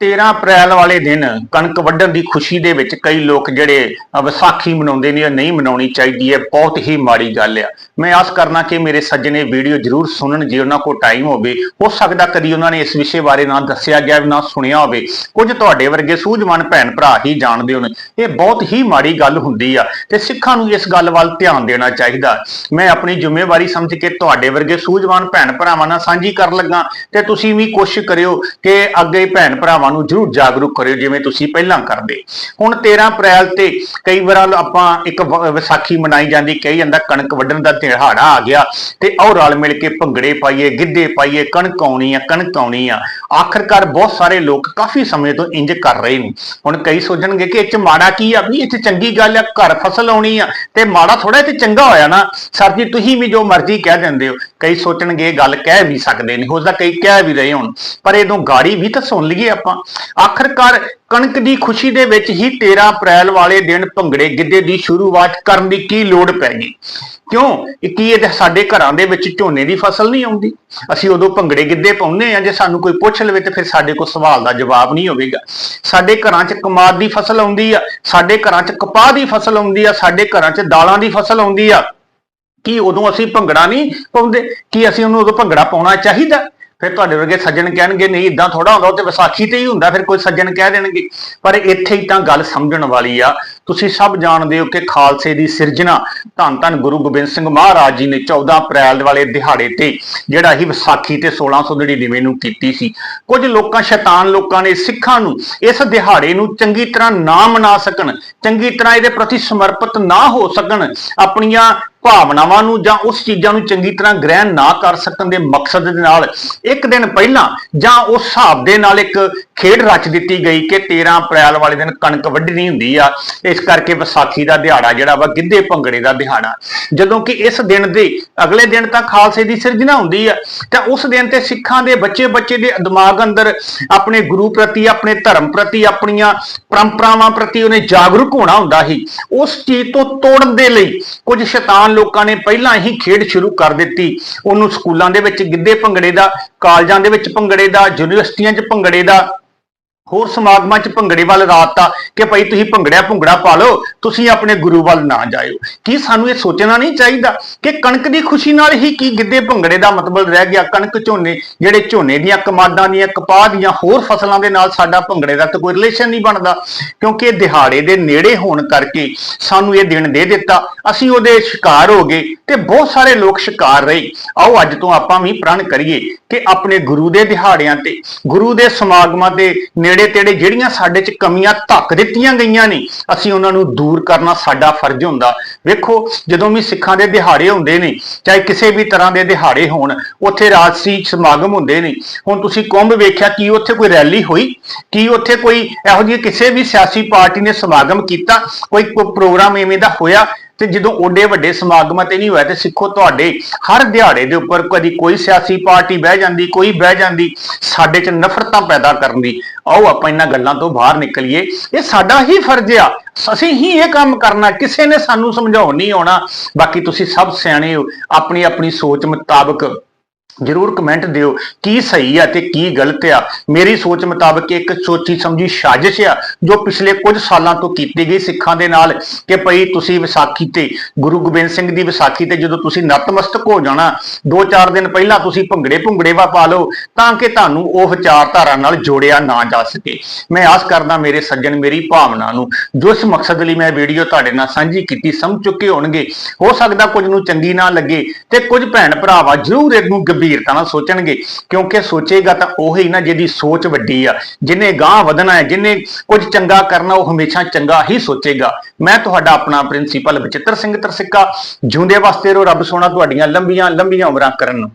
13 ਅਪ੍ਰੈਲ ਵਾਲੇ ਦਿਨ ਕਣਕ ਵੱਢਣ ਦੀ ਖੁਸ਼ੀ ਦੇ ਵਿੱਚ ਕਈ ਲੋਕ ਜਿਹੜੇ ਵਿਸਾਖੀ ਮਨਾਉਂਦੇ ਨੇ ਨਹੀਂ ਮਨਾਉਣੀ ਚਾਹੀਦੀ ਹੈ, ਬਹੁਤ ਹੀ ਮਾੜੀ ਗੱਲ ਆ। ਮੈਂ ਆਸ ਕਰਨਾ ਕਿ ਮੇਰੇ ਸੱਜਣੇ ਵੀਡੀਓ ਜ਼ਰੂਰ ਸੁਣਨ, ਜੇ ਉਹਨਾਂ ਕੋਲ ਟਾਈਮ ਹੋਵੇ। ਹੋ ਸਕਦਾ ਕਦੀ ਉਹਨਾਂ ਨੇ ਇਸ ਵਿਸ਼ੇ ਬਾਰੇ ਨਾ ਦੱਸਿਆ ਗਿਆ, ਨਾ ਸੁਣਿਆ ਹੋਵੇ। ਕੁਝ ਤੁਹਾਡੇ ਵਰਗੇ ਸੂਝਵਾਨ ਭੈਣ ਭਰਾ ਹੀ ਜਾਣਦੇ ਹੋਣ। ਇਹ ਬਹੁਤ ਹੀ ਮਾੜੀ ਗੱਲ ਹੁੰਦੀ ਆ ਤੇ ਸਿੱਖਾਂ ਨੂੰ ਇਸ ਗੱਲ ਵੱਲ ਧਿਆਨ ਦੇਣਾ ਚਾਹੀਦਾ। ਮੈਂ ਆਪਣੀ ਜ਼ਿੰਮੇਵਾਰੀ ਸਮਝ ਕੇ ਤੁਹਾਡੇ ਵਰਗੇ ਸੂਝਵਾਨ ਭੈਣ ਭਰਾਵਾਂ ਨਾਲ ਸਾਂਝੀ ਕਰਨ ਲੱਗਾ। ਤੇ ਤੁਸੀਂ ਵੀ ਕੋਸ਼ਿਸ਼ ਕਰਿਓ ਕਿ ਅੱਗੇ ਭੈਣ ਭਰਾਵਾਂ ਨੂੰ ਜਰੂਰ ਜਾਗਰੂਕ ਕਰਿਓ, ਜਿਵੇਂ ਤੁਸੀਂ ਪਹਿਲਾਂ ਕਰਦੇ। ਹੁਣ 13 ਅਪ੍ਰੈਲ ਤੇ ਕਈ ਵਾਰ ਆਪਾਂ ਇੱਕ ਵਿਸਾਖੀ ਮਨਾਈ ਜਾਂਦੀ, ਕਹੀ ਜਾਂਦਾ ਕਣਕ ਵੱਢਣ ਦਾ ਦਿਹਾੜਾ ਆ ਗਿਆ ਤੇ ਆਓ ਰਲ ਮਿਲ ਕੇ ਭੰਗੜੇ ਪਾਈਏ, ਗਿੱਧੇ ਪਾਈਏ, ਕਣਕ ਆਉਣੀ ਆ, ਕਣਕ ਆਉਣੀ ਆ। ਆਖਰਕਾਰ ਬਹੁਤ ਸਾਰੇ ਲੋਕ ਕਾਫੀ ਸਮੇਂ ਤੋਂ ਇੰਜ ਕਰ ਰਹੇ ਨੇ। ਹੁਣ ਕਈ ਸੋਚਣਗੇ ਕਿ ਇਹ ਚ ਮਾੜਾ ਕੀ ਆ? ਵੀ ਇਹ ਚ ਚੰਗੀ ਗੱਲ ਆ, ਘਰ ਫਸਲ ਆਉਣੀ ਆ, ਤੇ ਮਾੜਾ ਥੋੜਾ ਤੇ ਚੰਗਾ ਹੋਇਆ ਨਾ। ਸਰ ਜੀ, ਤੁਸੀਂ ਵੀ ਜੋ ਮਰਜ਼ੀ ਕਹਿ ਦਿੰਦੇ ਹੋ, ਕਈ ਸੋਚਣਗੇ ਗੱਲ ਕਹਿ ਵੀ ਸਕਦੇ ਨੇ, ਹੋ ਸਕਦਾ ਕਈ ਕਹਿ ਵੀ ਰਹੇ ਹੋਣ। ਪਰ ਇਹਦੋਂ ਗਾੜੀ ਵੀ ਤਾਂ ਸੁਣ ਲਈਏ ਆਪਾਂ। ਆਖਰਕਾਰ ਕਣਕ ਦੀ ਖੁਸ਼ੀ ਦੇ ਵਿੱਚ ਹੀ 13 ਅਪ੍ਰੈਲ ਵਾਲੇ ਦਿਨ ਭੰਗੜੇ ਗਿੱਧੇ ਦੀ ਸ਼ੁਰੂਆਤ ਕਰਨ ਦੀ ਕੀ ਲੋੜ ਪੈ ਗਈ? ਕਿਉਂ? ਕੀ ਇਹ ਸਾਡੇ ਘਰਾਂ ਦੇ ਵਿੱਚ ਝੋਨੇ ਦੀ ਫਸਲ ਨਹੀਂ ਆਉਂਦੀ? ਅਸੀਂ ਉਦੋਂ ਭੰਗੜੇ ਗਿੱਧੇ ਪਾਉਂਦੇ ਆ ਜੇ ਸਾਨੂੰ ਕੋਈ ਪੁੱਛ ਲਵੇ ਤੇ ਫਿਰ ਸਾਡੇ ਕੋਲ ਸਵਾਲ ਦਾ ਜਵਾਬ ਨਹੀਂ ਹੋਵੇਗਾ। ਸਾਡੇ ਘਰਾਂ 'ਚ ਕਮਾਦ ਦੀ ਫਸਲ ਆਉਂਦੀ ਆ, ਸਾਡੇ ਘਰਾਂ 'ਚ ਕਪਾਹ ਦੀ ਫਸਲ ਆਉਂਦੀ ਆ, ਸਾਡੇ ਘਰਾਂ 'ਚ ਦਾਲਾਂ ਦੀ ਫਸਲ ਆਉਂਦੀ ਆ। ਕੀ ਉਦੋਂ ਅਸੀਂ ਭੰਗੜਾ ਨਹੀਂ ਪਾਉਂਦੇ? ਕੀ ਅਸੀਂ ਉਹਨੂੰ ਉਦੋਂ ਭੰਗੜਾ ਪਾਉਣਾ ਚਾਹੀਦਾ? ਫਿਰ ਤੁਹਾਡੇ ਵਰਗੇ ਸੱਜਣ ਕਹਿਣਗੇ, ਨਹੀਂ ਇਦਾਂ ਥੋੜਾ ਹੁੰਦਾ, ਉਹ ਤੇ ਵਿਸਾਖੀ ਤੇ ਹੀ ਹੁੰਦਾ, ਫਿਰ ਕੋਈ ਸੱਜਣ ਕਹਿ ਦੇਣਗੇ। ਪਰ ਇੱਥੇ ਹੀ ਤਾਂ ਗੱਲ ਸਮਝਣ ਵਾਲੀ ਆ। ਤੁਸੀਂ ਸਭ ਜਾਣਦੇ ਹੋ ਕਿ ਖਾਲਸੇ ਦੀ ਸਿਰਜਣਾ ਧੰਨ ਧੰਨ ਗੁਰੂ ਗੋਬਿੰਦ ਸਿੰਘ ਮਹਾਰਾਜ ਜੀ ਨੇ 14 ਅਪ੍ਰੈਲ ਵਾਲੇ ਦਿਹਾੜੇ ਤੇ, ਜਿਹੜਾ ਹੀ ਵਿਸਾਖੀ ਤੇ 1699 ਨੂੰ ਕੀਤੀ ਸੀ। ਕੁਝ ਲੋਕਾਂ, ਸ਼ੈਤਾਨ ਲੋਕਾਂ ਨੇ ਸਿੱਖਾਂ ਨੂੰ ਇਸ ਦਿਹਾੜੇ ਨੂੰ ਚੰਗੀ ਤਰ੍ਹਾਂ ਨਾ ਮਨਾ ਸਕਣ, ਚੰਗੀ ਤਰ੍ਹਾਂ ਇਹਦੇ ਪ੍ਰਤੀ ਸਮਰਪਿਤ ਨਾ ਹੋ ਸਕਣ, ਆਪਣੀਆਂ ਭਾਵਨਾਵਾਂ ਨੂੰ ਜਾਂ ਉਸ ਚੀਜ਼ਾਂ ਨੂੰ ਚੰਗੀ ਤਰ੍ਹਾਂ ਗ੍ਰਹਿਣ ਨਾ ਕਰ ਸਕਣ ਦੇ ਮਕਸਦ ਦੇ ਨਾਲ ਇੱਕ ਦਿਨ ਪਹਿਲਾਂ ਜਾਂ ਉਸ ਹਿਸਾਬ ਦੇ ਨਾਲ ਇੱਕ ਖੇਡ ਰਚ ਦਿੱਤੀ ਗਈ ਕਿ 13 ਅਪ੍ਰੈਲ ਵਾਲੇ ਦਿਨ ਕਣਕ ਵੱਢਣੀ ਹੁੰਦੀ ਆ। ਇਸ ਕਰਕੇ ਵਿਸਾਖੀ ਦਾ ਦਿਹਾੜਾ ਜਿਹੜਾ ਵਾ ਗਿੱਧੇ ਭੰਗੜੇ ਦਾ ਦਿਹਾੜਾ। ਜਦੋਂ ਕਿ ਇਸ ਦਿਨ ਦੇ ਅਗਲੇ ਦਿਨ ਤਾਂ ਖਾਲਸੇ ਦੀ ਸਿਰਜਣਾ ਹੁੰਦੀ ਆ, ਤਾਂ ਉਸ ਦਿਨ ਤੇ ਸਿੱਖਾਂ ਦੇ ਬੱਚੇ ਬੱਚੇ ਦੇ ਦਿਮਾਗ ਅੰਦਰ ਆਪਣੇ ਗੁਰੂ ਪ੍ਰਤੀ, ਆਪਣੇ ਧਰਮ ਪ੍ਰਤੀ, ਆਪਣੀਆਂ ਪਰੰਪਰਾਵਾਂ ਪ੍ਰਤੀ ਉਹਨੇ ਜਾਗਰੂਕ ਹੋਣਾ ਹੁੰਦਾ ਸੀ। ਉਸ ਚੀਜ਼ ਤੋਂ ਤੋੜਨ ਦੇ ਲਈ ਕੁਝ ਸ਼ੈਤਾਨ ਲੋਕਾਂ ਨੇ ਪਹਿਲਾਂ ਹੀ ਖੇਡ ਸ਼ੁਰੂ ਕਰ ਦਿੱਤੀ। ਉਹਨੂੰ ਸਕੂਲਾਂ ਦੇ ਵਿੱਚ ਗਿੱਧੇ ਭੰਗੜੇ ਦਾ, ਕਾਲਜਾਂ ਦੇ ਵਿੱਚ ਭੰਗੜੇ ਦਾ, ਯੂਨੀਵਰਸਿਟੀਆਂ 'ਚ ਭੰਗੜੇ ਦਾ ਹੋਰ ਸਮਾਗਮਾਂ 'ਚ ਭੰਗੜੇ ਵੱਲ ਰਾਤਾ ਕਿ ਭਾਈ ਤੁਸੀਂ ਭੰਗੜਿਆ ਭੁੰਗੜਾ ਪਾ ਲਓ, ਤੁਸੀਂ ਆਪਣੇ ਗੁਰੂ ਵੱਲ ਨਾ ਜਾਇਓ। ਕੀ ਸਾਨੂੰ ਇਹ ਸੋਚਣਾ ਨਹੀਂ ਚਾਹੀਦਾ ਕਿ ਕਣਕ ਦੀ ਖੁਸ਼ੀ ਨਾਲ ਹੀ ਕੀ ਗਿੱਧੇ ਭੰਗੜੇ ਦਾ ਮਤਲਬ ਰਹਿ ਗਿਆ? ਕਣਕ ਝੋਨੇ, ਜਿਹੜੇ ਝੋਨੇ ਦੀਆਂ ਕਮਾਦਾਂ ਦੀਆਂ ਕਪਾਹ ਦੀਆਂ ਹੋਰ ਫਸਲਾਂ ਦੇ ਨਾਲ ਸਾਡਾ ਭੰਗੜੇ ਦਾ ਤਾਂ ਕੋਈ ਰਿਲੇਸ਼ਨ ਨਹੀਂ ਬਣਦਾ। ਕਿਉਂਕਿ ਇਹ ਦਿਹਾੜੇ ਦੇ ਨੇੜੇ ਹੋਣ ਕਰਕੇ ਸਾਨੂੰ ਇਹ ਦਿਨ ਦੇ ਦਿੱਤਾ। ਅਸੀਂ ਉਹਦੇ ਸ਼ਿਕਾਰ ਹੋ ਗਏ ਤੇ ਬਹੁਤ ਸਾਰੇ ਲੋਕ ਸ਼ਿਕਾਰ ਰਹੇ। ਆਓ ਅੱਜ ਤੋਂ ਆਪਾਂ ਵੀ ਪ੍ਰਣ ਕਰੀਏ ਕਿ ਆਪਣੇ ਗੁਰੂ ਦੇ ਦਿਹਾੜਿਆਂ ਤੇ, ਗੁਰੂ ਦੇ ਸਮਾਗਮਾਂ ਤੇ ਨੇੜੇ ਤੇੜੇ ਜਿਹੜੀਆਂ ਸਾਡੇ 'ਚ ਕਮੀਆਂ ਧੱਕ ਦਿੱਤੀਆਂ ਗਈਆਂ ਨੇ, ਅਸੀਂ ਉਹਨਾਂ ਨੂੰ ਦੂਰ ਕਰਨਾ ਸਾਡਾ ਫਰਜ਼ ਹੁੰਦਾ। ਵੇਖੋ, ਜਦੋਂ ਵੀ ਸਿੱਖਾਂ ਦੇ ਦਿਹਾੜੇ ਹੁੰਦੇ ਨੇ, ਚਾਹੇ ਕਿਸੇ ਵੀ ਤਰ੍ਹਾਂ ਦੇ ਦਿਹਾੜੇ ਹੋਣ, ਉੱਥੇ ਰਾਜਸੀ ਸਮਾਗਮ ਹੁੰਦੇ ਨੇ। ਹੁਣ ਤੁਸੀਂ ਕੁੰਭ ਵੇਖਿਆ, ਕੀ ਉੱਥੇ ਕੋਈ ਰੈਲੀ ਹੋਈ? ਕੀ ਉੱਥੇ ਕੋਈ ਇਹੋ ਜਿਹੀ ਕਿਸੇ ਵੀ ਸਿਆਸੀ ਪਾਰਟੀ ਨੇ ਸਮਾਗਮ ਕੀਤਾ? ਕੋਈ ਕੋਈ ਪ੍ਰੋਗਰਾਮ ਐਵੇਂ ਦਾ ਹੋਇਆ? ਤੇ ਜਦੋਂ ਓਡੇ ਵੱਡੇ ਸਮਾਗਮਾਂ ਤੇ ਨਹੀਂ ਹੋਇਆ ਤੇ ਸਿੱਖੋ ਤੁਹਾਡੇ ਹਰ ਦਿਹਾੜੇ ਦੇ ਉੱਪਰ ਕਦੀ ਕੋਈ ਸਿਆਸੀ ਪਾਰਟੀ ਬਹਿ ਜਾਂਦੀ, ਕੋਈ ਬਹਿ ਜਾਂਦੀ, ਸਾਡੇ 'ਚ ਨਫ਼ਰਤਾਂ ਪੈਦਾ ਕਰਨ ਦੀ। ਆਓ ਆਪਾਂ ਇਹਨਾਂ ਗੱਲਾਂ ਤੋਂ ਬਾਹਰ ਨਿਕਲੀਏ। ਇਹ ਸਾਡਾ ਹੀ ਫਰਜ਼ ਆ। ਅਸੀਂ ਹੀ ਇਹ ਕੰਮ ਕਰਨਾ। ਕਿਸੇ ਨੇ ਸਾਨੂੰ ਸਮਝਾਉਣ ਨਹੀਂ ਆਉਣਾ। ਬਾਕੀ ਤੁਸੀਂ ਸਭ ਸਿਆਣੇ ਹੋ। ਆਪਣੀ ਆਪਣੀ ਸੋਚ ਮੁਤਾਬਕ ਜਰੂਰ ਕਮੈਂਟ ਦਿਓ, ਕੀ ਸਹੀ ਆ ਤੇ ਕੀ ਗਲਤ ਆ। ਮੇਰੀ ਸੋਚ ਮੁਤਾਬਕ ਇੱਕ ਸੋਚੀ ਸਮਝੀ ਸਾਜ਼ਿਸ਼ ਆ, ਜੋ ਪਿਛਲੇ ਕੁਝ ਸਾਲਾਂ ਤੋਂ ਕੀਤੀ ਗਈ ਸਿੱਖਾਂ ਦੇ ਨਾਲ ਕਿ ਭਈ ਤੁਸੀਂ ਵਿਸਾਖੀ ਤੇ, ਗੁਰੂ ਗੋਬਿੰਦ ਸਿੰਘ ਦੀ ਵਿਸਾਖੀ ਤੇ ਜਦੋਂ ਤੁਸੀਂ ਨਤਮਸਤਕ ਹੋ ਜਾਣਾ 2-4 ਦਿਨ ਪਹਿਲਾਂ ਤੁਸੀਂ ਭੰਗੜੇ ਭੁੰਗੜੇ ਵਾ ਪਾ ਲਓ, ਤਾਂ ਕਿ ਤੁਹਾਨੂੰ ਉਹ ਵਿਚਾਰਧਾਰਾ ਨਾਲ ਜੋੜਿਆ ਨਾ ਜਾ ਸਕੇ। ਮੈਂ ਆਸ ਕਰਦਾ ਮੇਰੇ ਸੱਜਣ, ਮੇਰੀ ਭਾਵਨਾ ਨੂੰ, ਜੋ ਇਸ ਮਕਸਦ ਲਈ ਮੈਂ ਵੀਡੀਓ ਤੁਹਾਡੇ ਨਾਲ ਸਾਂਝੀ ਕੀਤੀ, ਸਮਝ ਚੁੱਕੇ ਹੋਣਗੇ। ਹੋ ਸਕਦਾ ਕੁਝ ਨੂੰ ਚੰਗੀ ਨਾ ਲੱਗੇ ਤੇ ਕੁਝ ਭੈਣ ਭਰਾਵਾ ਜ਼ਰੂਰ ਇਹਨੂੰ ਗੰਭੀਰਤਾ ਨਾਲ ਸੋਚਣਗੇ, ਕਿਉਂਕਿ ਸੋਚੇਗਾ ਤਾਂ ਉਹ ਹੀ ਨਾ ਜਿਹਦੀ ਸੋਚ ਵੱਡੀ ਆ। ਜਿਹਨੇ ਗਾਂਹ ਵਧਣਾ ਹੈ ਜਿਹਨੇ ਕੁਝ ਚੰਗਾ ਕਰਨਾ, ਉਹ ਹਮੇਸ਼ਾ ਚੰਗਾ ਹੀ ਸੋਚੇਗਾ। ਮੈਂ ਤੁਹਾਡਾ ਆਪਣਾ ਪ੍ਰਿੰਸੀਪਲ ਬਚਿੱਤਰ ਸਿੰਘ ਤਰਸਿੱਕਾ, ਜਿਉਂਦੇ ਵਾਸਤੇ ਰੋ ਰੱਬ ਸੋਨਾ ਤੁਹਾਡੀਆਂ ਲੰਬੀਆਂ ਲੰਬੀਆਂ ਉਮਰਾਂ ਕਰਨ ਨੂੰ।